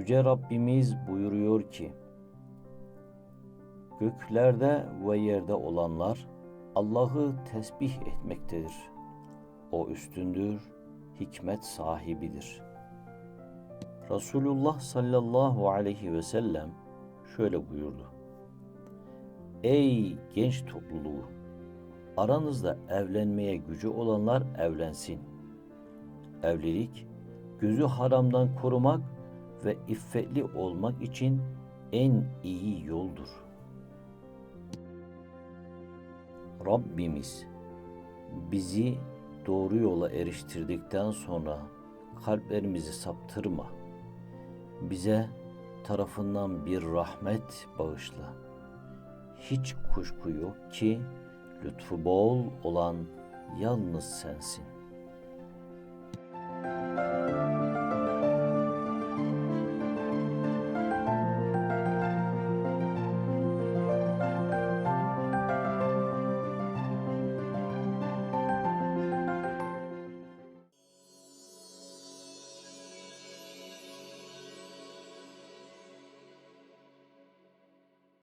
Yüce Rabbimiz buyuruyor ki, Göklerde ve yerde olanlar Allah'ı tesbih etmektedir. O üstündür, hikmet sahibidir. Resulullah sallallahu aleyhi ve sellem şöyle buyurdu. Ey genç topluluğu! Aranızda evlenmeye gücü olanlar evlensin. Evlilik, gözü haramdan korumak ve iffetli olmak için en iyi yoldur. Rabbimiz bizi doğru yola eriştirdikten sonra kalplerimizi saptırma. Bize tarafından bir rahmet bağışla. Hiç kuşku yok ki lütfu bol olan yalnız sensin.